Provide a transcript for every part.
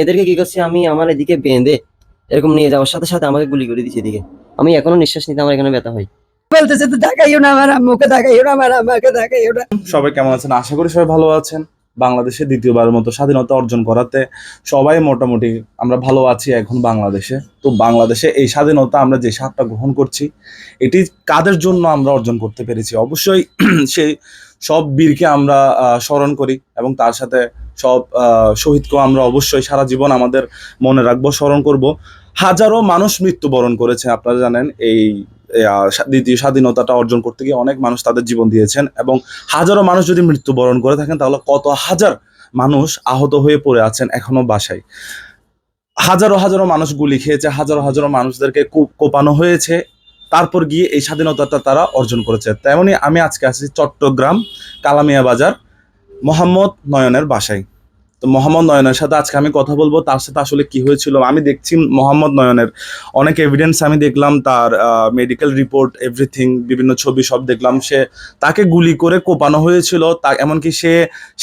এদেরকে কি করছে আমি আমার এদিকে বেঁধে এরকম নিয়ে যাওয়ার সাথে সাথে আমাকে গুলি করে দিচ্ছে এদিকে। আমি এখনও নিঃশ্বাস নিতে আমার এখানে ব্যথা হয়। বলতেছে তো দেখাইও না আমার আম্মুকে দেখাইও না আমার আম্মাকে দেখাইও না। সবাই কেমন আছেন? আশা করি সবাই ভালো আছেন। বাংলাদেশে দ্বিতীয়বারের মতো স্বাধীনতা অর্জন করাতে সবাই মোটামুটি আমরা ভালো আছি এখন বাংলাদেশে। তো বাংলাদেশে এই স্বাধীনতা আমরা যে স্বাদটা গ্রহণ করছি এটি কাদের জন্য আমরা অর্জন করতে পেরেছি? অবশ্যই সেই সব বীরকে আমরা স্মরণ করি এবং তার সাথে সব শহীদকেও আমরা অবশ্যই সারা জীবন আমাদের মনে রাখব, স্মরণ করব। হাজারো মানুষ মৃত্যুবরণ করেছে, আপনারা জানেন, এই দ্বিতীয় স্বাধীনতাটা অর্জন করতে গিয়ে অনেক মানুষ তাদের জীবন দিয়েছেন এবং হাজারো মানুষ যদি মৃত্যুবরণ করে থাকেন, তাহলে কত হাজার মানুষ আহত হয়ে পড়ে আছেন এখনও বাসায়। হাজারো হাজারো মানুষ গুলি খেয়েছে, হাজারো হাজারো মানুষদেরকে কোপানো হয়েছে। তারপর গিয়ে এই স্বাধীনতাটা তারা অর্জন করেছে। তেমনি আমি আজকে আছি চট্টগ্রাম কালামিয়া বাজার মোহাম্মদ নয়নের বাসায়। তো মোহাম্মদ নয়নের সাথে আজকে আমি কথা বলব, তার সাথে আসলে কি হয়েছিল আমি দেখছি মোহাম্মদ নয়নের অনেক এভিডেন্স আমি দেখলাম, তার মেডিকেল রিপোর্ট এভরিথিং বিভিন্ন ছবি সব দেখলাম। সে তাকে গুলি করে কোপানো হয়েছিল, তা, এমনকি সে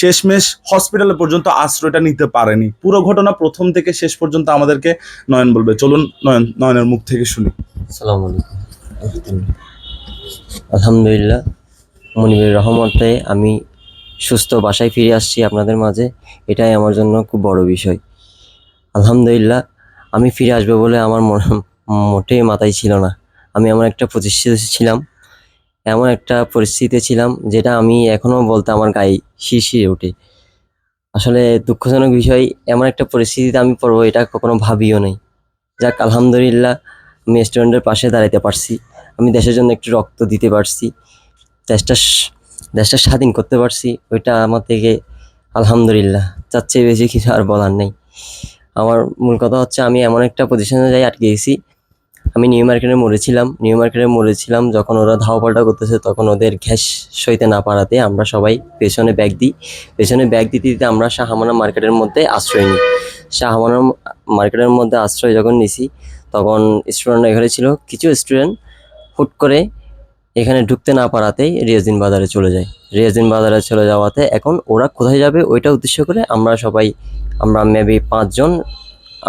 শেষমেশ হসপিটালে পর্যন্ত আশ্রয়টা নিতে পারেনি। পুরো ঘটনা প্রথম থেকে শেষ পর্যন্ত আমাদেরকে নয়ন বলবে। চলুন নয়ন, নয়নের মুখ থেকে শুনি। আসসালামু আলাইকুম। আলহামদুলিল্লাহ, মনিবের রহমতে আমি সুস্থ বাসায় ফিরে আসছি আপনাদের মাঝে। এটাই আমার জন্য খুব বড় বিষয়। আলহামদুলিল্লাহ, আমি ফিরে আসব বলে আমার মনে- মোটেই মাথায় ছিল না। আমি এমন একটা প্রতিষ্ঠিত ছিলাম, এমন একটা পরিস্থিতিতে ছিলাম, যেটা আমি এখনও বলতে আমার গায়ে শিরশিরে ওঠে। আসলে দুঃখজনক বিষয়, এমন একটা পরিস্থিতিতে আমি পড়ব, এটা কখনো ভাবিও নাই। যাক, আলহামদুলিল্লাহ, আমি স্টুডেন্টের পাশে দাঁড়াতে পারছি। আমি দেশের জন্য একটু রক্ত দিতে পারছি। দেশটা দেশটা স্বাধীন করতে পারছি। ওইটা আমার থেকে আলহামদুলিল্লাহ, তার চেয়ে বেশি কিছু আর বলার নেই। আমার মূল কথা হচ্ছে আমি এমন একটা পজিশনে যাই আটকে গেছি। আমি নিউ মার্কেটে মরেছিলাম। নিউ মার্কেটে মরেছিলাম, যখন ওরা ধাওয়া পাল্টা করতেছে, তখন ওদের ঘ্যাস সইতে না পারাতে আমরা সবাই পেছনে ব্যাগ দিই। পেছনে ব্যাগ দিতে দিতে আমরা শাহমানা মার্কেটের মধ্যে আশ্রয় নিই। শাহমানা মার্কেটের মধ্যে আশ্রয় যখন নিছি, তখন স্টুডেন্টরা এখানে ছিল। কিছু স্টুডেন্ট হুট করে এখানে ঢুকতে না পারাতেই রিয়াজিন বাজারে চলে যায়। রিয়াজিন বাজারে চলে যাওয়াতে এখন ওরা কোথায় যাবে ওইটা উদ্দেশ্য করে আমরা সবাই, আমরা মেবি পাঁচজন,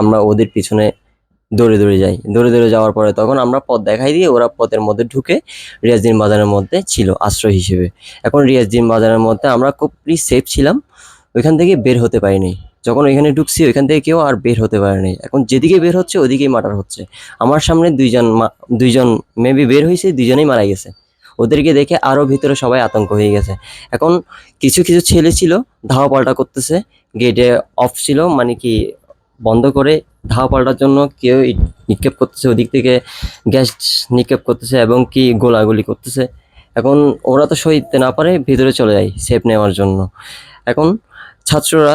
আমরা ওদের পিছনে দৌড়ে দৌড়ে যাই। দৌড়ে দৌড়ে যাওয়ার পরে তখন আমরা পথ দেখাই দিয়ে ওরা পথের মধ্যে ঢুকে রিয়াজদিন বাজারের মধ্যে ছিল আশ্রয় হিসেবে। এখন রিয়াজদিন বাজারের মধ্যে আমরা খুবই সেফ ছিলাম, ওইখান থেকে বের হতে পারিনি। যখন ওইখানে ঢুকছি, ওইখান থেকে কেউ আর বের হতে পারেনি। এখন যেদিকে বের হচ্ছে ওদিকেই মার্ডার হচ্ছে। আমার সামনে দুইজন দুইজন মেবি বের হয়েছে, দুইজনেই মারা গেছে। ওদেরকে দেখে আরও ভিতরে সবাই আতঙ্ক হয়ে গেছে। এখন কিছু কিছু ছেলে ছিল, ধাওয়া পাল্টা করতেছে গেটে অফ ছিল মানে কি বন্ধ করে ধাওয়া পাল্টার জন্য কেউ নিক্ষেপ করতেছে, ওদিক থেকে গ্যাস নিক্ষেপ করতেছে এবং কি গোলাগুলি করতেছে। এখন ওরা তো সইতে না পারে, ভিতরে চলে যায় সেফ নেওয়ার জন্য। এখন ছাত্ররা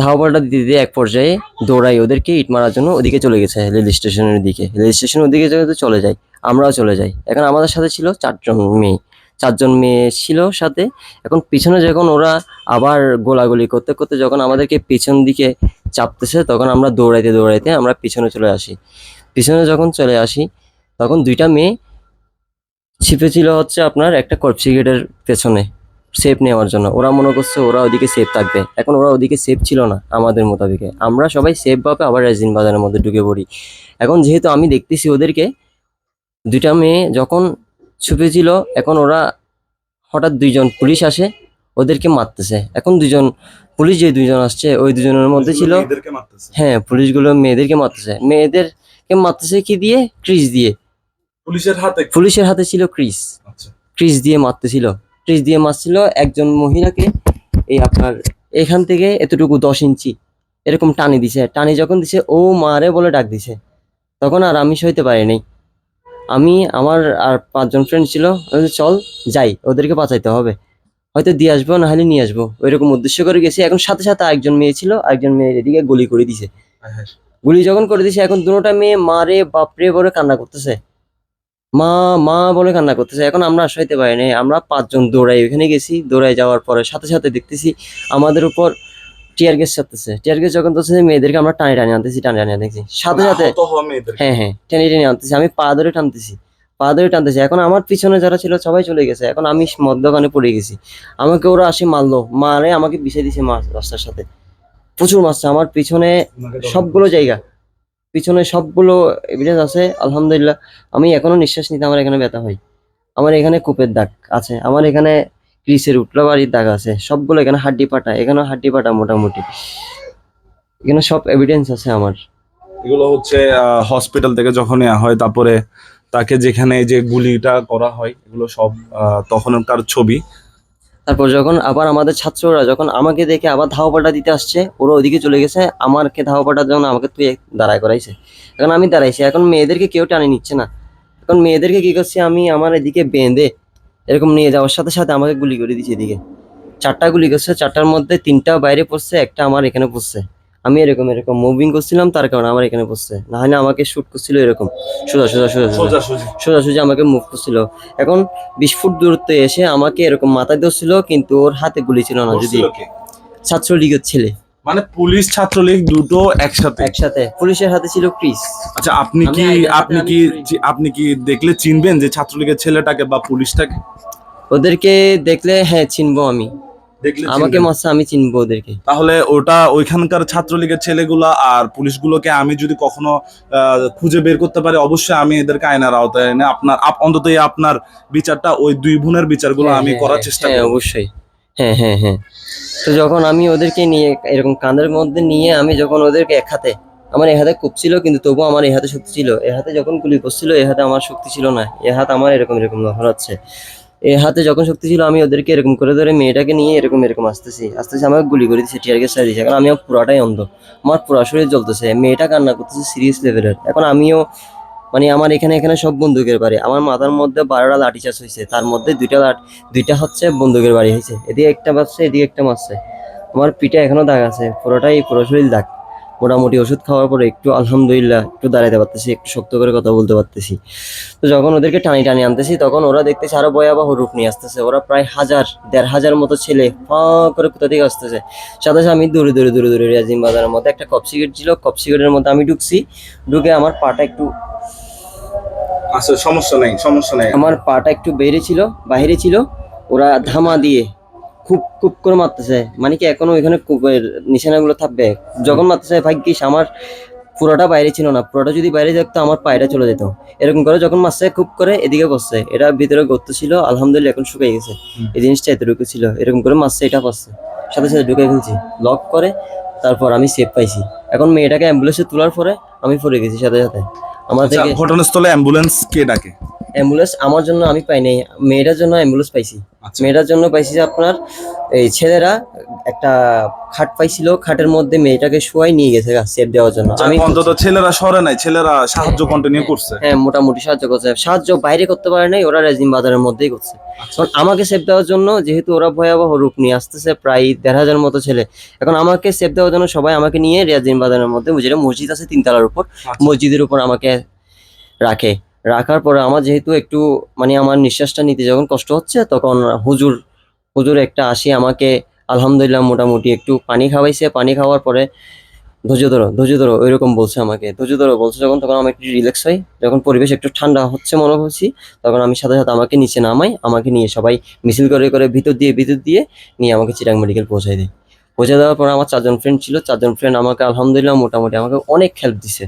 ধাওয়া পাল্টা দিতে দিতে এক পর্যায়ে দৌড়াই ওদেরকে ইট মারার জন্য ওদিকে চলে গেছে, রেল স্টেশনের দিকে। রেল স্টেশনের ওদিকে যেহেতু চলে যায়, আমরাও চলে যাই। এখন আমাদের সাথে ছিল চারজন মেয়ে। চারজন মেয়ে ছিল সাথে। এখন পিছনে যখন ওরা আবার গোলাগুলি করতে করতে যখন আমাদেরকে পিছন দিকে চাপতেছে, তখন আমরা দৌড়াইতে দৌড়াইতে আমরা পিছনে চলে আসি। পিছনে যখন চলে আসি, তখন দুইটা মেয়ে ছিপে ছিল হচ্ছে আপনার একটা কর্পসি গেটের পেছনে। সেফ নেওয়ার জন্য। ওরা মনে করছে ওরা ওদিকে সেফ থাকবে। এখন ওরা ওদিকে সেফ ছিল না আমাদের মোতাবেকে। আমরা সবাই সেফ ভাবে আবার রেজিন বাজারের মধ্যে ঢুকে পড়ি। এখন যেহেতু আমি দেখতেছি ওদেরকে দুইটা মেয়ে যখন ছুপে ছিল এখন ওরা হঠাৎ দুইজন পুলিশ আসে ওদেরকে মারতেছে। এখন দুজন পুলিশ যে দুজন আসছে ওই দুজনের মধ্যে ছিল হ্যাঁ পুলিশগুলো মেয়েদেরকে মারতেছে। মেয়েদেরকে মারতেছে কি দিয়ে? ক্রিস দিয়ে। পুলিশের হাতে পুলিশের হাতে ছিল ক্রিস। আচ্ছা। ক্রিস দিয়ে মারতেছিল। ক্রিস দিয়ে মারছিল একজন মহিলাকে এই আপনার এখান থেকে এতটুকু দশ ইঞ্চি এরকম টানি দিছে। টানি যখন দিছে ও মারে বলে ডাক দিছে। তখন আর আমি সইতে পারিনি আমি আমার আর পাঁচজন ফ্রেন্ড ছিল চল যাই ওদেরকে বাঁচাইতে হবে। হয়তো দিয়ে আসব না হলে নিয়ে আসব। ওইরকম উদ্দেশ্য করে গেছি। এখন সাথে সাথে একজন মেয়ে ছিল একজন মেয়ের এদিকে গুলি করে দিছে। গুলি যখন করে দিছে এখন দুটোটা মেয়ে মারে বাপরে বলে কান্না করতেছে। মা মা বলে কান্না করতেছে। এখন আমরা সইতে পারি নাই আমরা পাঁচজন দৌড়াই ওখানে গেছি। দৌড়াই যাওয়ার পরে সাথে সাথে দেখতেছি আমাদের উপর টিয়ার গ্যাস চাপতেছে টিয়ার গ্যাস যখন তো মেয়েদেরকে আমরা টানি টানি আনতেছি টানি টানি আনতেছি। সাথে সাথে হওয়া মেয়েদেরকে। হ্যাঁ হ্যাঁ টেনে টেনে আনতেছি। আমি পা ধরে টানতেছি। পা ধরে টানতেছি। এখন আমার পিছনে যারা ছিল সবাই চলে গেছে। এখন আমি মদ দোকানে পড়ে গেছি। আমাকে ওরা আসে মারলো। মারে আমাকে বিছে দিছে মাছ রাস্তার সাথে। প্রচুর মাছ আমার পিছনে সবগুলো জায়গা। পিছনে সবগুলো এভিডেন্স আছে, আলহামদুলিল্লাহ। আমি এখনও নিঃশ্বাস নিতে আমার এখানে ব্যথা হয়। আমার এখানে কূপের দাগ আছে, আমার এখানে ক্রিসের উটলা বাড়ির দাগ আছে, সবগুলো এখানে হাড্ডি পাটা, এখানেও হাড্ডি পাটা মোটামুটি। এখানে সব এভিডেন্স আছে আমার। এগুলো হচ্ছে হসপিটাল থেকে যখন নেওয়া হয়, তারপরে তাকে যেখানে যে গুলিটা করা হয়, এগুলো সব তখনকার ছবি। তারপর যখন আবার আমাদের ছাত্ররা যখন আমাকে দেখে আবার ধাওয়া পাল্টা দিতে আসছে, ওরা ওদিকে চলে গেছে, আমারকে ধাওয়া যখন আমাকে তুই দাঁড়ায় করাইছে। এখন আমি দাঁড়াইছি, এখন মেয়েদেরকে কেউ টানে নিচ্ছে না। এখন মেয়েদেরকে কী করছি আমি, আমার এদিকে বেঁধে এরকম নিয়ে যাওয়ার সাথে সাথে আমাকে গুলি করে দিচ্ছে এদিকে। চারটা গুলি করছে, চারটার মধ্যে তিনটা বাইরে পড়ছে, একটা আমার এখানে পড়ছে। আমি এরকম এরকম মুভিং করছিলাম তার কারণে আমার এখানে পড়ছে না হলে আমাকে শুট করছিল এরকম। সোজা সোজা সোজা সোজা। সোজাসুজি সোজাসুজি আমাকে মুভ করছিল। এখন বিশ ফুট দূরত্বে এসে আমাকে এরকম মাথায় ধরছিল কিন্তু ওর হাতে গুলি ছিল না যদি। ছাত্রলীগের ছেলে। মানে পুলিশ ছাত্রলীগ দুটো একসাথে? একসাথে। পুলিশের হাতে ছিল ক্রিস আচ্ছা আপনি কি আপনি কি আপনি কি দেখলে চিনবেন যে ছাত্রলীগের ছেলেটাকে বা পুলিশটাকে? ওদেরকে দেখলে হ্যাঁ চিনবো আমি। দেখলে আমাকে? মাসা আমি চিনবো ওদেরকে। তাহলে ওটা ওইখানকার ছাত্রলীগের ছেলেগুলা আর পুলিশগুলোকে আমি যদি কখনো খুঁজে বের করতে পারি অবশ্যই আমি এদেরকে আইনের আওতায় এনে আপনার আপ- অন্তত আপনার বিচারটা ওই দুই বোনের বিচারগুলো হ্যাঁ, আমি হ্যাঁ, করার হ্যাঁ, চেষ্টা করব। অবশ্যই। হ্যাঁ হ্যাঁ হ্যাঁ। তো যখন আমি ওদেরকে নিয়ে এরকম কাঁধের মধ্যে নিয়ে আমি যখন ওদেরকে এক হাতে আমার এ হাতে কূপ ছিল কিন্তু তবুও আমার এ হাতে শক্তি ছিল। এ হাতে যখন গুলি করছিল এ হাতে আমার শক্তি ছিল না। এ হাত আমার এরকম এরকম হচ্ছে। এ হাতে যখন শক্তি ছিল, আমি ওদেরকে এরকম করে ধরে মেয়েটাকে নিয়ে এরকম এরকম আসতেছি। আসতেছি, আমাকে গুলি করে দিচ্ছে টিয়ার গ্যাস দিচ্ছে। এখন আমি পুরাটাই অন্ধ। আমার পুরা শরীর জ্বলতেছে। মেয়েটা কান্না করতেছে সিরিয়াস লেভেলের এখন আমিও মানে আমার এখানে এখানে সব বন্দুকের বাড়ি। আমার মাথার মধ্যে বারোটা লাঠি চাষ হয়েছে তার মধ্যে দুইটা লাঠ, দুইটা হচ্ছে বন্দুকের বাড়ি হয়েছে এদিকে একটা মারছে এদিকে একটা মারছে। আমার পিঠে এখনও দাগ আছে। পুরোটাই, পুরো শরীর দাগ। মোটামুটি ওষুধ খাওয়ার পরে একটু আলহামদুলিল্লাহ একটু দাঁড়াতে পারতেছি একটু শক্ত করে কথা বলতে পারতেছি। তো যখন ওদেরকে টানি টানি আনতেছি তখন ওরা দেখতেছে আরও ভয়াবহ রূপ নিয়ে আসতেছে। ওরা প্রায় হাজার দেড় হাজার মতো ছেলে ফাঁ করে কোথা থেকে আসতেছে? সাথে সাথে আমি দূরে দূরে দূরে দূরে রিয়াজিম বাজারের মধ্যে একটা কপ সিগারেট ছিল। কপ সিগারেটের মধ্যে আমি ঢুকছি ঢুকে আমার পাটা একটু আচ্ছা সমস্যা নেই সমস্যা নেই। আমার পাটা একটু বেড়ে ছিল বাইরে ছিল। ওরা ধামা দিয়ে খুব খুব করে মারতেছে। মানে কি এখনও ওইখানে কূপের নিশানাগুলো থাকবে। যখন মারতেছে ভাগ্যিস আমার পুরোটা বাইরে ছিল না। পুরোটা যদি বাইরে থাকতো আমার পায়টা চলে যেত। এরকম করে যখন মারছে খুব করে এদিকে বসছে এটা ভিতরে গর্ত ছিল আলহামদুলিল্লাহ এখন শুকিয়ে গেছে। এই জিনিসটা এতটুকু ছিল। এরকম করে মারছে এটা পাচ্ছে সাথে সাথে ঢুকে ফেলছি। লক করে তারপর আমি সেফ পাইছি। এখন মেয়েটাকে অ্যাম্বুলেন্সে তোলার পরে আমি পড়ে গেছি সাথে সাথে। আমার আচ্ছা, ঘটনাস্থলে অ্যাম্বুলেন্স কে ডাকে? অ্যাম্বুলেন্স আমার জন্য আমি পাই নাই। মেয়েটার জন্য অ্যাম্বুলেন্স পাইছি। মেয়েটার জন্য পাইছি যে আপনার এই ছেলেরা একটা খাট পাইছিল খাটের মধ্যে মেয়েটাকে শোয়াই নিয়ে গেছে সেফ দেওয়ার জন্য। আচ্ছা, আমি অন্তত ছেলেরা সরে নাই ছেলেরা সাহায্য কন্টিনিউ করছে। হ্যাঁ মোটামুটি সাহায্য করছে। সাহায্য বাইরে করতে পারে নাই ওরা রেজিম বাজারের মধ্যেই করছে। আচ্ছা। কারণ আমাকে সেফ দেওয়ার জন্য যেহেতু ওরা ভয়াবহ রূপ নিয়ে আসতেছে প্রায় দেড় হাজার মতো ছেলে। এখন আমাকে সেফ দেওয়ার জন্য সবাই আমাকে নিয়ে রিয়াজিম বাজারের মধ্যে যেটা মসজিদ আছে তিনতলার উপর আচ্ছা। মসজিদের উপর আমাকে রাখে। রাখার পরে আমার যেহেতু একটু মানে আমার নিঃশ্বাসটা নিতে যখন কষ্ট হচ্ছে, তখন হুজুর হুজুর একটা আসি আমাকে, আলহামদুলিল্লাহ মোটামুটি একটু পানি খাওয়াইছে। পানি খাওয়ার পরে, ধৈর্য ধরো ধৈর্য ধরো। ওইরকম বলছে আমাকে। ধৈর্য ধরো, বলছে যখন, তখন আমি একটু রিল্যাক্স হই। যখন পরিবেশ একটু ঠান্ডা হচ্ছে মনে হচ্ছি তখন আমি সাথে সাথে আমাকে নিচে নামাই, আমাকে নিয়ে সবাই মিছিল করে করে ভিতর দিয়ে ভিতর দিয়ে নিয়ে আমাকে চিরাং মেডিকেল পৌঁছাই দেয়। পৌঁছে দেওয়ার পর আমার চারজন ফ্রেন্ড ছিল। চারজন ফ্রেন্ড আমাকে, আলহামদুলিল্লাহ মোটামুটি আমাকে অনেক হেল্প দিছে।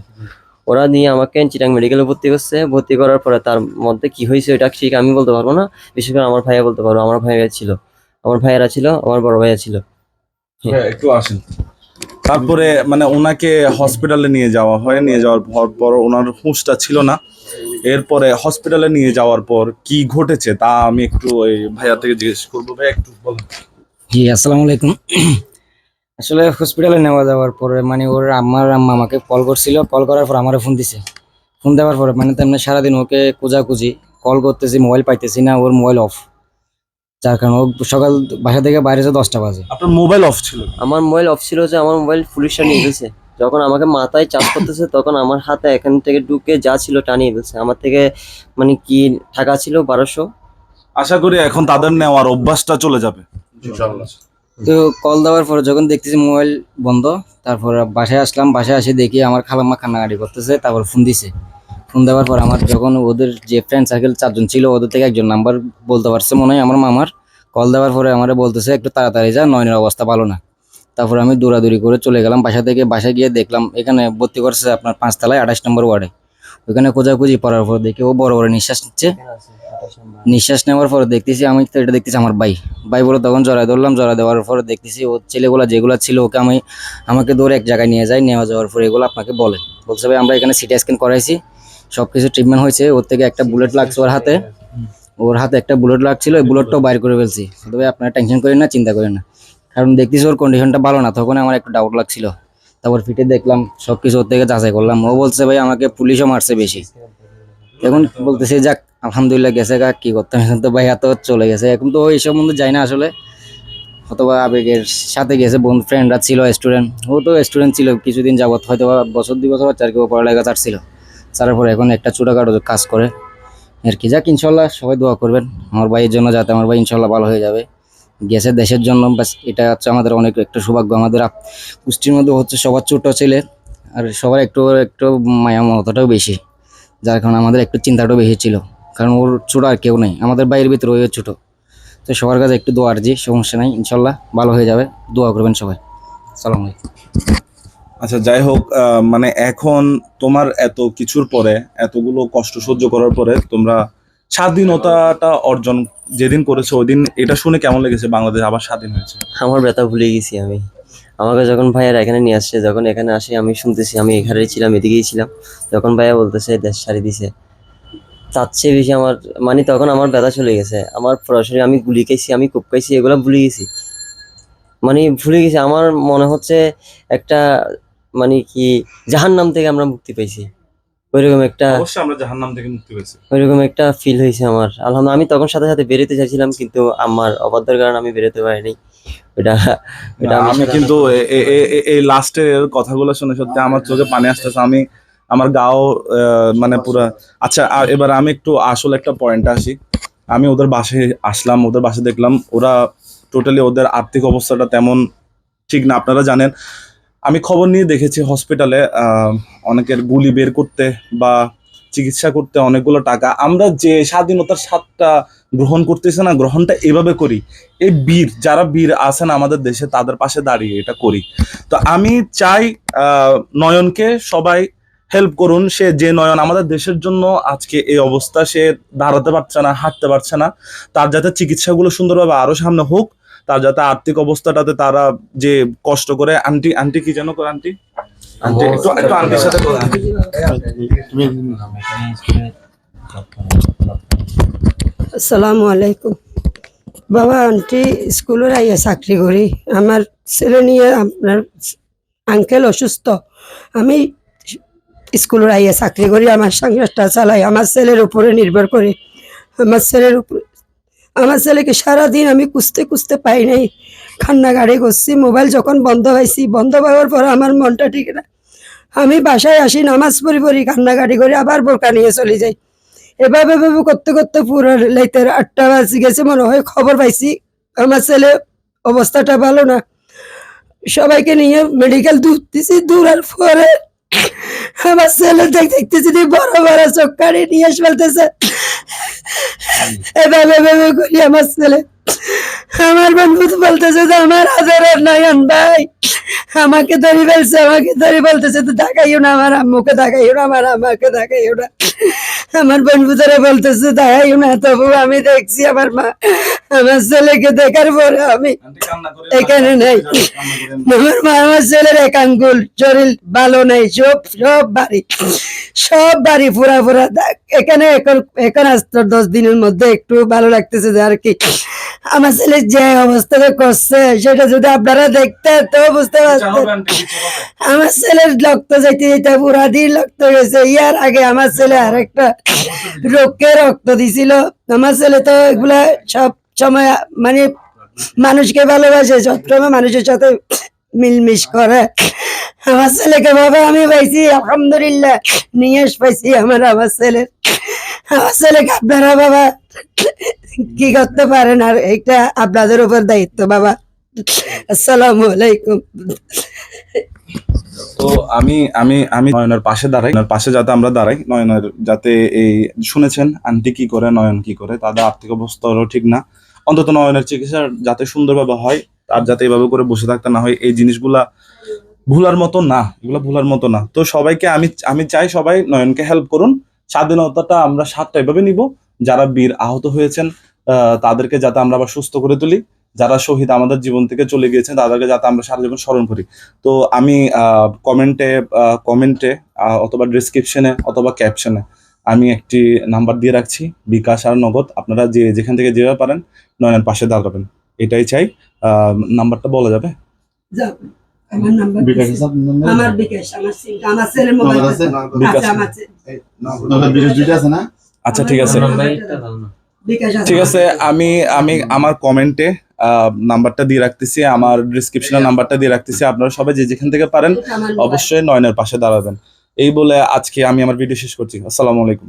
ওরা নিয়ে আমাকে চিটাং মেডিকেলে ভর্তি করছে। ভর্তি করার পরে তার মধ্যে কি হয়েছে এটা ঠিক আমি বলতে পারব না। বিশেষ করে আমার ভাইয়া বলতে পারব আমার ভাইয়া ছিল। আমার ভাইয়েরা ছিল আমার বড় ভাইয়া ছিল। হ্যাঁ একটু আসেন। তারপরে মানে ওনাকে হসপিটালে নিয়ে যাওয়া হয়। নিয়ে যাওয়ার পর পর ওনার হুঁশটা ছিল না। এরপরে হসপিটালে নিয়ে যাওয়ার পর কি ঘটেছে তা আমি একটু ওই ভাইয়া থেকে জিজ্ঞেস করব। ভাই একটু বলুন। জি আসসালামু আলাইকুম। আসলে হসপিটালে নেওয়া যাওয়ার পরে মানে ওর আম্মার আম্মা আমাকে কল করছিল। কল করার পর আমারে ফোন দিছে। ফোন দেওয়ার পরে মানে তেমনি সারাদিন ওকে খোঁজাখুঁজি কল করতেছি মোবাইল পাইতেছি না ওর মোবাইল অফ যার কারণে ও সকাল বাসা থেকে বাইরে যে দশটা বাজে। আপনার মোবাইল অফ ছিল? আমার মোবাইল অফ ছিল যে আমার মোবাইল পুলিশরা নিয়ে গেছে। যখন আমাকে মাথায় চাপ করতেছে তখন আমার হাতে এখান থেকে ঢুকে যা ছিল টানিয়ে ফেলছে আমার থেকে মানে কি টাকা ছিল? বারোশো। আশা করি এখন তাদের নেওয়ার অভ্যাসটা চলে যাবে। তো কল দেওয়ার পরে যখন দেখতেছি মোবাইল বন্ধ, তারপর বাসায় আসলাম, বাসায় এসে দেখি আমার খালাম্মা কান্নাকাটি করতেছে, তারপর ফোন দিছে। ফোন দেওয়ার পর আমার যখন ওদের যে ফ্রেন্ড সার্কেল চারজন ছিল, ওদের থেকে একজন নাম্বার বলতে পারছে মনে হয় আমার মামার। কল দেওয়ার পরে আমার বলতেছে, একটু তাড়াতাড়ি যা, নয়নের অবস্থা ভালো না। তারপর আমি দৌড়াদৌড়ি করে চলে গেলাম, বাসা থেকে বাসায় গিয়ে দেখলাম, এখানে ভর্তি করছে আপনার পাঁচতলায় আঠাশ নম্বর ওয়ার্ডে। ওইখানে খোঁজাখুঁজি পড়ার পর দেখি ও বড় বড় নিঃশ্বাস নিচ্ছে। নিঃশ্বাস নেওয়ার পর দেখতেছি আমি তো এটা দেখতেছি আমার ভাই। ভাই বলে তখন জড়াই ধরলাম জড়া দেওয়ার পর দেখতেছি ও ছেলেগুলো যেগুলো ছিল ওকে আমি, আমাকে দৌড়ে এক জায়গায় নিয়ে যাই নেওয়া যাওয়ার পর এগুলো আপনাকে বলে। বলছে, ভাই, আমরা এখানে সিটি স্ক্যান করাইছি সব কিছু ট্রিটমেন্ট হয়েছে, ওর থেকে একটা বুলেট লাগছে ওর হাতে। ওর হাতে একটা বুলেট লাগছিল ওই বুলেটটাও বাইর করে ফেলছি। তবে আপনারা টেনশন করেন না, চিন্তা করেন না। কারণ দেখতেছি ওর কন্ডিশনটা ভালো না তখন আমার একটু ডাউট লাগছিল। তারপর ফিটে দেখলাম সব কিছু ওর থেকে যাচাই করলাম। ও বলছে, ভাই, আমাকে পুলিশও মারছে বেশি। এখন বলতেছে, যাক আলহামদুলিল্লাহ গেছে গা, কি করতাম? এখন তো ভাই এত চলে গেছে। এখন তো ওই সম্বন্ধে যাই না আসলে। অথবা আবেগের সাথে গেছে, বন্ধু ফ্রেন্ডরা ছিল স্টুডেন্ট ও তো স্টুডেন্ট ছিল, কিছুদিন যাবত হয়তো বছর, দুই বছর হচ্ছে আর কি ও পড়ালেখা ছাড়ছিল ছাড়ার পরে এখন একটা ছোটোখাটো কাজ করে। আর কি, যাক, ইনশাল্লাহ সবাই দোয়া করবেন। আমার ভাইয়ের জন্য যাতে আমার ভাই ইনশাল্লাহ ভালো হয়ে যাবে। গেছে দেশের জন্য, ব্যাস, এটা হচ্ছে আমাদের অনেক একটা সৌভাগ্য। আমাদের কুষ্টির মধ্যে হচ্ছে সবার ছোট ছেলে, আর সবার একটু একটু মায়া মমতাটাও বেশি। যার কারণে আমাদের একটু চিন্তাটাও বেশি ছিল। কারণ ওর ছোট আর কেউ নেই। আমাদের বাইরের ভিতরে ওই ছোটো। তো সবার কাছে একটু দোয়া আর্জি সমস্যা নাই ইনশাল্লাহ ভালো হয়ে যাবে। দোয়া করবেন সবাই। সালাম আচ্ছা যাই হোক মানে এখন তোমার এত কিছুর পরে এতগুলো কষ্ট সহ্য করার পরে তোমরা স্বাধীনতাটা অর্জন যেদিন করেছ ওই দিন এটা শুনে কেমন লেগেছে বাংলাদেশ আবার স্বাধীন হয়েছে? আমার ব্যথা ভুলে গেছি আমি। আমাকে যখন ভাইয়ারা এখানে নিয়ে আসছে যখন এখানে আসে আমি শুনতেছি আমি এখানেই ছিলাম এদিকেই ছিলাম। যখন ভাইয়া বলতেছে দেশ ছাড়ি দিছে। তার চেয়ে বেশি আমার মানে তখন আমার ব্যথা চলে গেছে। আমার সরাসরি আমি গুলি খাইছি আমি কোপ খাইছি এগুলো ভুলে গেছি। মানে ভুলে গেছি আমার মনে হচ্ছে একটা মানে কি জাহান নাম থেকে আমরা মুক্তি পাইছি। ওইরকম একটা অবশ্যই আমরা জাহান্নাম থেকে মুক্তি পেয়েছি ওইরকম একটা ফিল হয়েছে আমার। আলহামদুলিল্লাহ আমি তখন সাথে সাথে বেরোতে চাইছিলাম কিন্তু আমার অবাধ্যর কারণে আমি বেরোতে পারিনি। এটা এটা আমি কিন্তু এই লাস্টের কথাগুলো শুনে সত্যি আমার চোখে পানি আসতেছে। আমি আমার গাও মানে পুরো আচ্ছা। আর এবার আমি একটু আসল একটা পয়েন্ট আসি। আমি ওদের বাসায় আসলাম ওদের বাসায় দেখলাম ওরা টোটালি ওদের আর্থিক অবস্থাটা তেমন ঠিক না। আপনারা জানেন আমি খবর নিয়ে দেখেছি হসপিটালে অনেকের গুলি বের করতে বা চিকিৎসা করতে অনেকগুলো টাকা। আমরা যে স্বাধীনতার স্বাদটা গ্রহণ করতেছি না গ্রহণটা এভাবে করি। এই বীর যারা বীর আছেন আমাদের দেশে তাদের পাশে দাঁড়িয়ে এটা করি। তো আমি চাই নয়নকে সবাই হেল্প করুন সে যে নয়ন আমাদের দেশের জন্য আজকে এই অবস্থা সে দাঁড়াতে পারছে না হাঁটতে পারছে না। তার যাতে চিকিৎসাগুলো সুন্দরভাবে আরও সামনে হোক তার যাতে আর্থিক অবস্থাটাতে তারা যে কষ্ট করে আন্টি আন্টি কি যেন করে আন্টি? আন্টি একটু একটু আন্টির সাথে আসসালামু আলাইকুম। বাবা আন্টি স্কুলের আইয়া চাকরি করি। আমার ছেলে নিয়ে আপনার আঙ্কেল অসুস্থ। আমি স্কুলের আইয়া চাকরি করি, আমার সংসারটা চালাই, আমার ছেলের উপরে নির্ভর করি। আমার ছেলের উপরে আমার ছেলেকে সারাদিন আমি কুস্তে কুস্তে পাই নাই। কান্নাকাড়ি করছি, মোবাইল যখন বন্ধ হয়েছি বন্ধ হওয়ার পর আমার মনটা ঠিক না। আমি বাসায় আসি, নামাজ পড়ি পড়ি কান্নাকাটি করে, আবার বোরকা নিয়ে চলে যাই। এভাবে এভাবে করতে করতে পুরো রাইতের আটটা বাজে গেছে, মনে হয় খবর পাইছি, আমার ছেলে অবস্থাটা ভালো না। সবাইকে নিয়ে মেডিকেল দূর দিছি দূরার পরে আমার ছেলে দেখ- দেখতেছি বড় বড় চোখ কাড়ি নিয়ে ফেলতেছে। এভাবে এভাবে করি আমার ছেলে। আমার বন্ধু বলতেছে যে, আমার হাজারের নয়ন ভাই, আমাকে ধরি ফেলছে, আমাকে ধরে বলতেছে তো দেখাইও না আমার আম্মুকে, দেখাইও না আমার আমাকে দেখাইও না। আমার বন্ধু ধরে বলতেছে, দেখাইও না তবু আমি দেখছি আমার মা। আমার ছেলেকে দেখার পরে আমি এখানে নেই। আমার মা আমার ছেলের এক আঙ্গুল শরীর ভালো নেই সব সব বাড়ি। সব বাড়ি পুরা পুরা। এখানে এখন এখন আসতো দশ দিনের মধ্যে একটু ভালো লাগতেছে যে আর কি। আমার ছেলে যে অবস্থাতে করছে সেটা যদি আপনারা দেখতেন তো বুঝতে পারতেন আমার ছেলের রক্ত যাইতে যেতে পুরা দিন রক্ত গেছে। ইয়ার আগে আমার ছেলে আরেকটা রোগকে রক্ত দিছিল। আমার ছেলে তো এগুলা সব সময় মানে মানুষকে ভালোবাসে, সবসময় মানুষের সাথে মিলমিশ করে। আমার ছেলেকে বাবা আমি পাইছি, আলহামদুলিল্লাহ, নিয়ে পাইছি আমার আমার ছেলে। আমার ছেলেকে আপনারা বাবা কি করতে পারেন? আর এটা আপনাদের উপর দায়িত্ব বাবা। আসসালামু আলাইকুম। তো আমি আমি আমি নয়নের পাশে দাঁড়াই। পাশে যাতে আমরা দাঁড়াই, নয়নের যাতে এই শুনেছেন, আন্টি কি করে, নয়ন কি করে, তাদের আর্থিক অবস্থাও ঠিক না। অন্তত নয়নের চিকিৎসা যাতে সুন্দরভাবে হয়, আর যাতে এভাবে করে বসে থাকতে না হয়, এই জিনিসগুলা ভুলার মতো না, এগুলো ভুলার মতো না। তো সবাইকে আমি আমি চাই সবাই নয়নকে হেল্প করুন। স্বাধীনতাটা আমরা সাতটা এভাবে নিব। যারা বীর আহত হয়েছেন তাদেরকে যাতে আমরা আবার সুস্থ করে তুলি। যারা শহীদ আমাদের জীবন থেকে চলে গিয়েছেন, তাদেরকে যাতে আমরা সারা জীবন স্মরণ করি। তো আমি কমেন্টে কমেন্টে অথবা ডিসক্রিপশনে অথবা ক্যাপশনে আমি একটি নাম্বার দিয়ে রাখছি বিকাশ আর নগদ। আপনারা যে যেখান থেকে যেভাবে পারেন নয়নের পাশে দাঁড়াবেন। এটাই চাই। নাম্বারটা বলা যাবে? যাও, আমার নাম্বার বিকাশ দিছি। হিসাব নাম্বার আমার বিকাশ আমার সিম- আমার ছেলের মোবাইল নম্বর আছে? বিকাশ। আছে আমার ছে- নগদ বিকাশ দুইটা আছে না? আচ্ছা ঠিক আছে। ঠিক আছে আমি আমি আমার কমেন্টে নাম্বারটা দিয়ে রাখতেছি আমার ডিসক্রিপশনে নাম্বারটা দিয়ে রাখতেছি। আপনারা সবাই যে যেখান থেকে পারেন অবশ্যই নয়নের পাশে দাঁড়াবেন। এই বলে আজকে আমি আমার ভিডিও শেষ করছি। আসসালামু আলাইকুম।